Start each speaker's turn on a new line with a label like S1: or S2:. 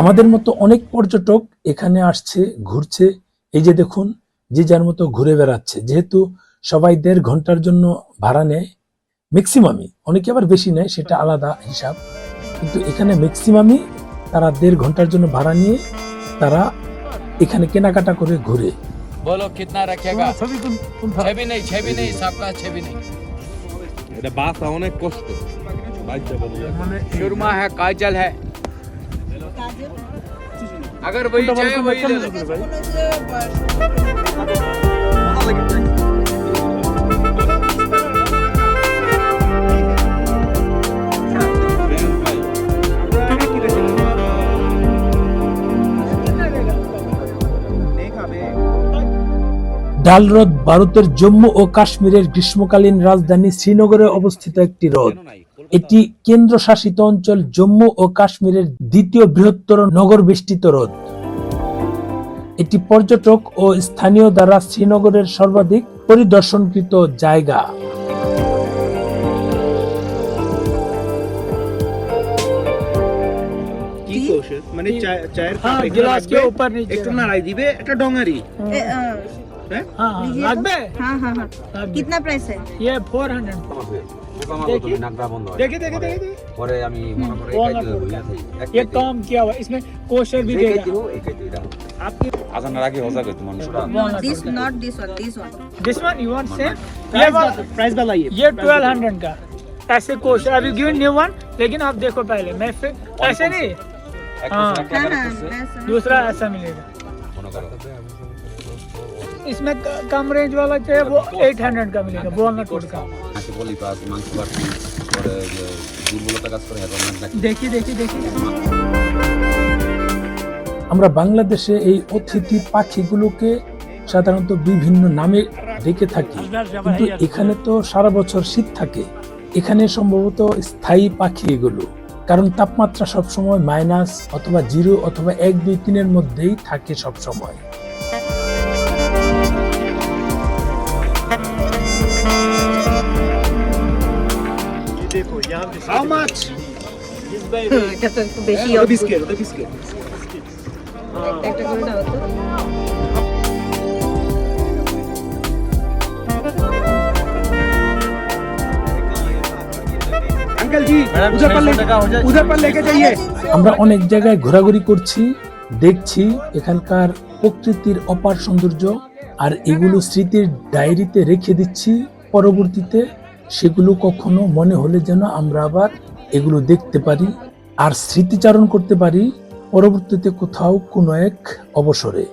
S1: আমাদের মতো অনেক পর্যটক এখানে আসছে ঘুরছে। এই যে দেখুন যে যার মতো ঘুরে বেড়াচ্ছে। যেহেতু সবাই দেড় ঘণ্টার জন্য ভাড়া নেয় ম্যাক্সিমামই অনেকে আবার বেশি নেয় সেটা আলাদা হিসাব। কিন্তু এখানে ম্যাক্সিমামই তারা দেড় ঘণ্টার জন্য ভাড়া নিয়ে তারা এখানে কেনাকাটা করে ঘুরে।
S2: বলো কিতনা রাখেগা? ছবি নেই ছবি নেই সাপকা ছবি নেই।
S3: এটা বাস অনেক কষ্ট।
S2: সুরমা হ্যাঁ কাজল হ্যাঁ। अगर वही चाहिए वही ले लो
S1: ডাল হ্রদ ভারতের জম্মু ও কাশ্মীরের গ্রীষ্মকালীন রাজধানী শ্রীনগরে অবস্থিত একটি হ্রদ এটি কেন্দ্রশাসিত অঞ্চল জম্মু ও কাশ্মীরের দ্বিতীয় বৃহত্তর নগর বেষ্টিত হ্রদ এটি পর্যটক ও স্থানীয় দ্বারা শ্রীনগরের সর্বাধিক পরিদর্শনকৃত জায়গা।
S4: মানে চায়ের
S5: হ্যাঁ, গ্লাস
S4: কে
S5: উপর নিচে
S4: একটু নাড়াই দিবে একটা ডঙ্গারি
S6: ए, अ,
S4: হ্যাঁ
S5: हाँ हाँ
S6: लीजिए
S5: रख
S6: तो।
S5: दे
S6: हाँ हाँ हाँ कितना प्राइस है
S5: ये फोर हंड्रेड
S7: তুমি নাকড়া বন্ধ হয়
S4: দেখে দেখে দেখে দেখে।
S7: পরে আমি মনে করে
S5: ও
S7: একাই
S5: না
S7: দিলে
S5: করো।
S7: হইয়া থাকি এক
S5: ये
S7: কেজি।
S5: काम किया हुआ है, इसमें कोशर भी
S7: যে কেজি
S5: देगा
S7: হোক, এই কেজি এটা হোক।
S5: आपकी
S7: আজানের আগে হজা করতো মানুষরা
S6: this not this one this one
S5: this one you want same ये
S4: प्राइस
S5: वाला
S4: बता- प्राइस बताइए
S5: ये ट्वेल्व हंड्रेड का ऐसे कोशर अभी गिवन न्यू वन लेकिन आप देखो पहले मैं फिर ऐसे नहीं
S7: এক
S5: हाँ।
S7: বছর
S6: हाँ
S7: টাকা
S6: हाँ
S7: করছে
S6: मैं समझ-
S5: दूसरा ऐसा मिलेगा
S7: মনে করো
S5: इसमें क- कम रेंज वाला चाहिए वो एट हंड्रेड का मिलेगा वॉलनट वुड का
S7: হাঁসি বলি পাস মাংস বাড়তি পরে যে দুর্বলতা কাজ করে এখন নাকি
S5: देखिए देखिए देखिए
S1: আমরা বাংলাদেশে এই অতিথি পাখিগুলোকে সাধারণত বিভিন্ন নামে ডেকে থাকি কিন্তু এখানে তো সারা বছর শীত থাকে এখানে সম্ভবত স্থায়ী পাখি এগুলো কারণ তাপমাত্রা সবসময় মাইনাস অথবা জিরো অথবা এক দুই তিনের মধ্যেই থাকে সবসময়
S4: How much? This by
S1: আমরা অনেক জায়গায় ঘোরাঘুরি করছি দেখছি এখানকার প্রকৃতির অপার সৌন্দর্য আর এগুলো স্মৃতির ডায়েরিতে রেখে দিচ্ছি পরবর্তীতে সেগুলো কখনো মনে হলে যেন আমরা আবার এগুলো দেখতে পারি আর স্মৃতিচারণ করতে পারি। পরবর্তীতে কোথাও কোনো এক অবসরে।